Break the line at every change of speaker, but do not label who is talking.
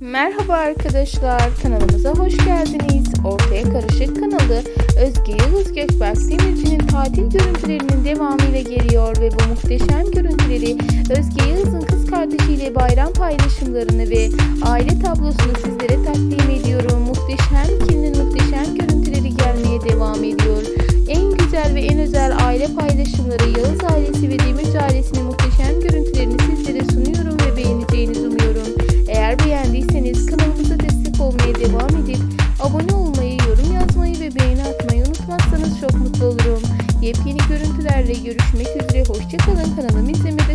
Merhaba arkadaşlar, kanalımıza hoş geldiniz. Ortaya Karışık kanalı Özge Yıldız Gökberk Demirci'nin tatil görüntülerinin devamıyla geliyor ve bu muhteşem görüntüleri Özge Yıldız'ın kız kardeşiyle bayram paylaşımlarını ve aile tablosunu sizlere takdim ediyorum. Muhteşem ikilinin muhteşem görüntüleri gelmeye devam ediyor. En güzel ve en özel aile paylaşımları Yıldız izlemeye devam edip abone olmayı, yorum yazmayı ve beğeni atmayı unutmazsanız çok mutlu olurum. Yepyeni görüntülerle görüşmek üzere. Hoşçakalın. Kanalımı izlemek